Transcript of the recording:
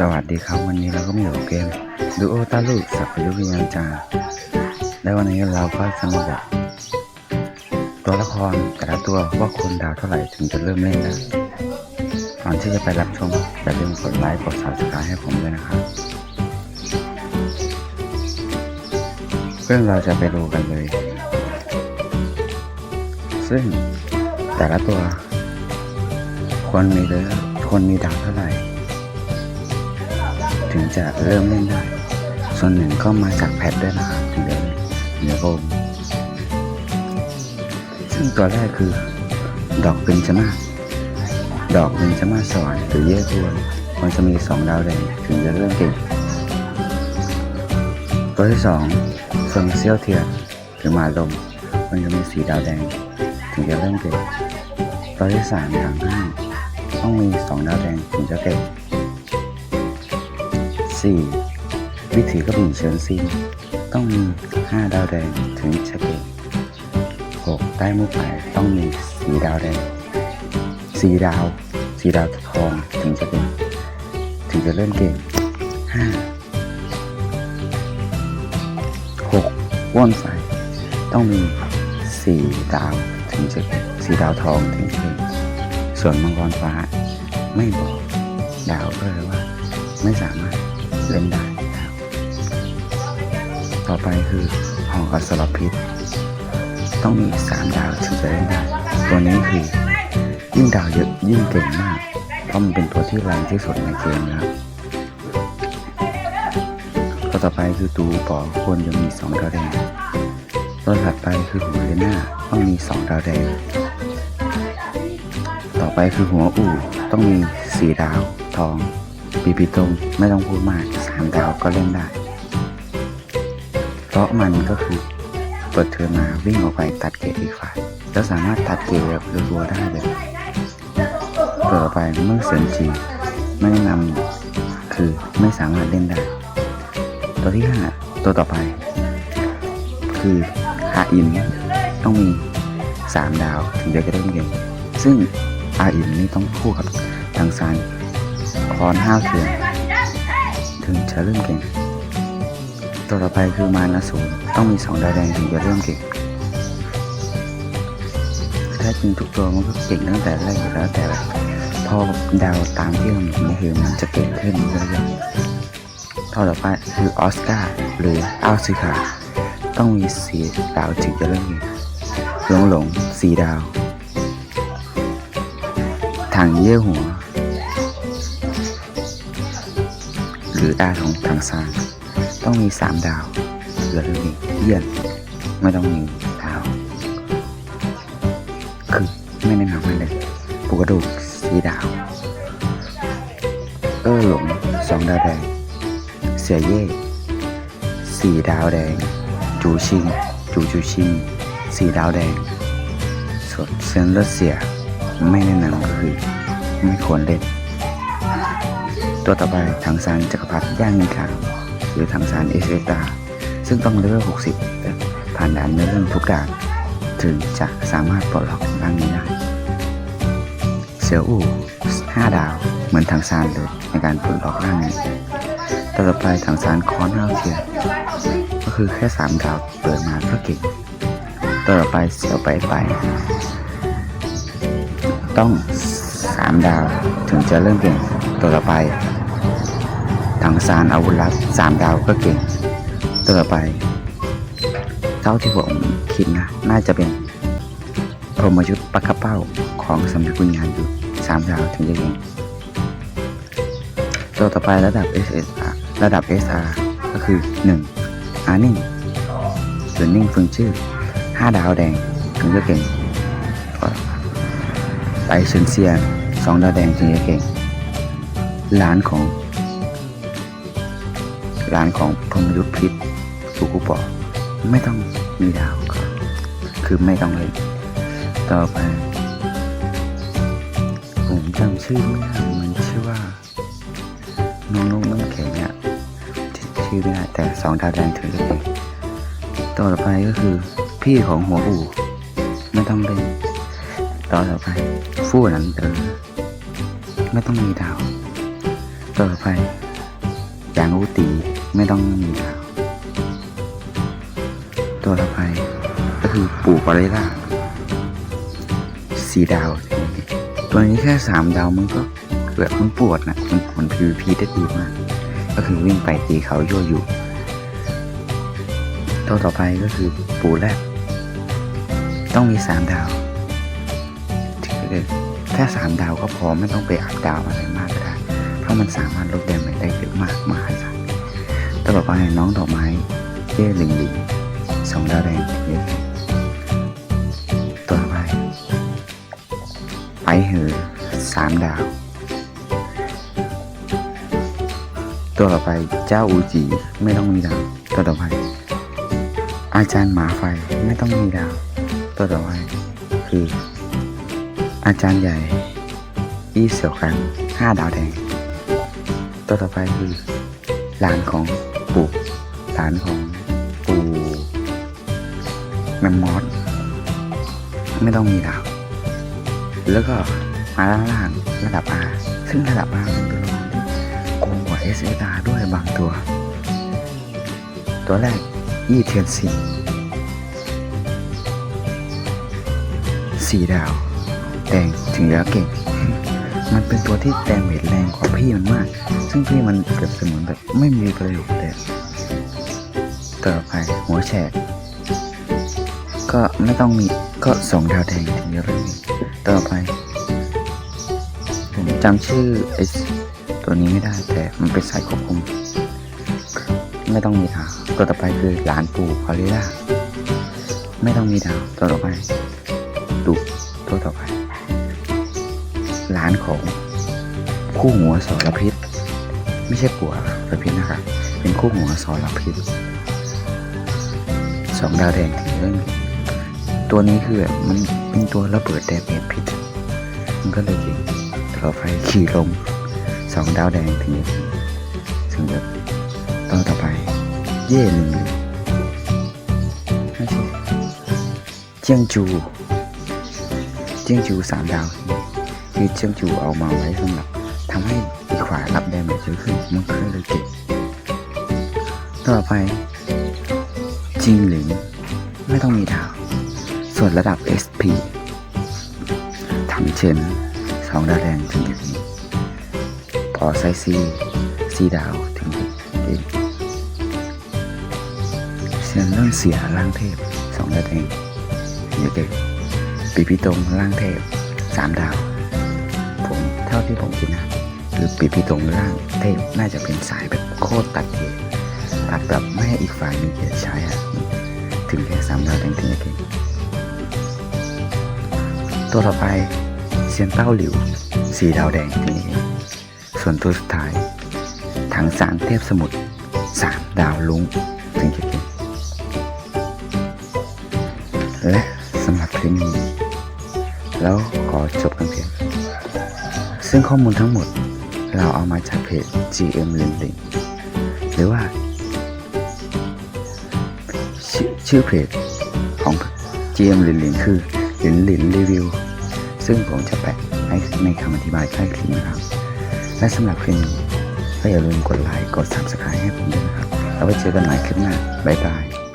สวัสดีครับวันนี้เราก็มาอยู่เกมดูโอตาลูสัพพยุวิญญาณจาและวันนี้เราก็จะมาบอกตัวละครแต่ละตัวว่าคนดาวเท่าไหร่ถึงจะเริ่มเล่นได้ก่อนที่จะไปรับชมอย่าลืมกดไลค์กด subscribe ให้ผมด้วยนะครับเรื่องเราจะไปดูกันเลย ซึ่งแต่ละตัวควรมีเลือควรมีดาวเท่าไหร่ ถึงจะเริ่มเล่นได้ ส่วนหนึ่งก็มาจากแพทด้วยนะครับถึงจะเล่นเดี๋ยวผมซึ่งตัวแรกคือ ดอกเบญจมาศดอกเบญจมาศสวรรค์หรือเย่ทวมันจะมีสองดาวแดงถึงจะเริ่มเก่งตัวที่สองเฟิงเซียวเทียนหรือหมาลมมันจะมีสีดาวแดง ถึงจะเริ่มเก่งตัวที่สามอย่างห้าต้องมีสองดาวแดงถึงจะเก่ง 4. วิถีกระบี่เชิญซินต้องมี 5 ดาวแดงถึงจะเก่ง 6. ใต้มุกไผ่ต้องมี4ดาวแดง4ดาว4ดาวทองถึงจะเก่งถึงจะเริ่มเก่ง 5 6. ว่อนไฟต้องมี4ดาวถึงจะเก่ง4ดาวทองถึงจะเก่งส่วนมังกรฟ้าไม่บอกดาวก็เลยว่า ไม่สามารถ เล่นได้นะครับ ต่อไปคือหอกอัศรพิษ ต้องมีสามดาวถึงจะเล่นได้ ตัวนี้คือยิ่งดาวเยอะยิ่งเก่งมาก เพราะมันเป็นตัวที่แรงที่สุดในเกมนะครับตัวต่อไปคือตูปอควรจะมีสองดาวแดง ตัวถัดไปคือหัวเลน่าต้องมีสองดาวแดง ต่อไปคือหัวอู่ต้องมีสี่ดาวทอง ปีปีตรงไม่ต้องพูดมากสามดาวก็เล่นได้ เพราะมันก็คือเปิดเทอมาวิ่งออกไปตัดเกรดอีกฝ่าย แล้วสามารถตัดเกรดแบบรัวๆได้เลยตัวต่อไปเมื่อเซินจีไม่แนะนำคือไม่สามารถเล่นได้ ตัวที่ห้าตัวต่อไป คืออาอินต้องมีสามดาวถึงจะได้เล่นเกมซึ่งอาอินนี่ต้องคู่กับทางซาน คอนห้าเทียนถึงจะเริ่มเก่ง ตัวต่อไปคือมานาสูนต้องมีสองดาวแดงถึงจะเริ่มเก่งแท้จริงทุกตัวมันก็เก่งตั้งแต่แรกอยู่แล้วแต่พอดาวตามที่เราเห็นในคือมันจะเก่งขึ้นเรื่อยๆตัวต่อไปคือออสการ์หรืออัลซิคาต้องมีสีดาวถึงจะเริ่มเก่งหลงหลงสีดาวถังเยี่ยหัว หรือดาวของทางซ้ายต้องมีสามดาวเหลือเรื่องเยี่ยนไม่ต้องมีดาว คือไม่แนะนำให้เลยปูกระดูกสีดาว เออหลงสองดาวแดง เสียเย่สี่ดาวแดง จูชิง จูจูชิงสี่ดาวแดงส่วนเซนเลเซีย ไม่แนะนำก็คือไม่ควรเล่น ตัวต่อไปถังซานจักรพรรดิย่างเงินขาหรือถังซานเอสเอตาซึ่งต้องเลเวล 60ผ่านด่านเนื้อเรื่องทุกด่าน ถึงจะสามารถปลดล็อกร่างนี้ได้เสืออู่5ดาว เหมือนถังซานเลยในการปลดล็อกร่างนี้ตัวต่อไปถังซานคอนห้าเทียก็คือแค่ 3 ดาวเปิดมาก็เก่งตัวต่อไปเสียวไปไป ต้อง 3 ดาวถึงจะเริ่มเก่งตัวต่อไป ถังซานอาวุธลับสามดาวก็เก่งต่อไป เท่าที่ผมคิดนะน่าจะเป็นพรมยุทธ์ปักกระเป้าของสำนักวิญญาณอยู่สามดาวถึงจะเก่งตัวต่อไประดับ SSR ระดับ SR ก็คือ 1. อานิ่งหรือนิ่งเฟิงชื่อ 5 ดาวแดงถึงจะเก่งไปเฉินเซียนสองดาวแดงถึงจะเก่งร้านของ ร้านของพรมยุทธพิษสุกุปอไม่ต้องมีดาวก็คือไม่ต้องเลยต่อไป ผมจำชื่อไม่ได้มันชื่อว่าน้องนุ่มน้ำแข็งเนี่ยชื่อไม่ได้แต่สองดาวแดงถือเลยต่อไปก็คือ พี่ของหัวอู่ไม่ต้องเล่นต่อต่อไป ฟู่หลันเตอไม่ต้องมีดาว ต่อไป จางอูตีไม่ต้องมีดาวตัวต่อไปก็คือปู่ปาเรล่าสี่ดาวตัวนี้แค่สามดาวมันก็แบบมันปวดนะมันผล PVP ได้ดีมาก ก็คือวิ่งไปตีเขายั่วอยู่ตัวต่อไปก็คือปูแรกต้องมีสามดาวถึงจะได้แค่สามดาวก็พอไม่ต้องไปอัพดาวอะไรมากก็ได้ เพราะมันสามารถลดแดเมจได้เยอะมากมหาศาลตัวต่อไปน้องดอกไม้เย่หลิงหลิงสองดาวแดงเยอะตัวต่อไปไปเหอสามดาวตัวต่อไปเจ้าอูจีไม่ต้องมีดาวตัวต่อไปอาจารย์หมาไฟไม่ต้องมีดาวตัวต่อไปคือ อาจารย์ใหญ่อีเสี่ยวคันห้าดาวแดง ตัวต่อไปคือหลานของปู่หลานของปู่แมมมอสไม่ต้องมีดาว แล้วก็มาล่างๆระดับ R ซึ่งระดับ R เป็นตัวละครที่โกงกว่า s อ r ด้วยบางตัว ตัวแรกยี่เทียนสีสี่ดาวแดงถึงแล้วเก่ง มันเป็นตัวที่แดงเมจแรงกว่าพี่มันมาก ซึ่งพี่มันเกือบเสมือนแบบไม่มีประโยชน์เลยต่อไปหัวแฉกก็ไม่ต้องมีก็สองดาวแดงถึงจะเริ่มมีต่อไป ผมจำชื่อไอ้ตัวนี้ไม่ได้แต่มันเป็นสายควบคุม ไม่ต้องมีดาวตัวต่อไปคือหลานปู่พอลิล่าไม่ต้องมีดาวตัวต่อไปดุตัวต่อไป หลานของคู่หัวสรพิษ ไม่ใช่ปัวสรพิษนะครับเป็นคู่หัวสรพิษสองดาวแดงถึงเรื่องตัวนี้คือแบบมันเป็นตัวระเบิดแดดเมจพิษมันก็เลยเก่งต่อไปขี่ลมสองดาวแดงถึงจะถึงแบบตัวต่อไป เย่หนึ่งเจียงจู เจียงจูสามดาว คือเจียงจูเอามาไว้สำหรับทำให้อีกขวารับแดเมจเยอะขึ้นมันก็เลยเก่งต่อไปจิงหลิงไม่ต้องมีดาว ส่วนระดับ SP ถังเชนสองดาวแดงถึงจะมีพอไซซีซีดาวถึงจะเก่งเซียนเรื่องเสียร่างเทพสองดาวแดงถึงจะเก่งปีพิตรงร่างเทพสามดาว ท่าที่ผมคิดนะหรือปีพิตรงร่างเทพน่าจะเป็นสายแบบโคตรตัดเกตตัดแบบไม่ให้อีกฝ่ายมีเกียรติใช้อะถึงแค่สามดาวแดงถึงจะเก่งตัวต่อไปเซียนเต้าหลิวสีดาวแดงถึงเก่งส่วนตัวสุดท้ายถังสารเทพสมุทรสามดาวลุงถึงเก่งและสำหรับคลิปนี้แล้วขอจบกันเพียง ซึ่งข้อมูลทั้งหมดเราเอามาจากเพจ GM ลินลิงหรือว่าชื่อชื่อเพจของ GM ลินลินคือหลินหลินรีวิว ซึ่งผมจะแปะให้ในคำอธิบายใต้คลิปนะครับ และสำหรับคลิปนี้ก็อย่าลืมกดไลค์ กด Subscribe ให้ผมด้วยนะครับ แล้วไว้เจอกันใหม่คลิปหน้า บ๊ายบาย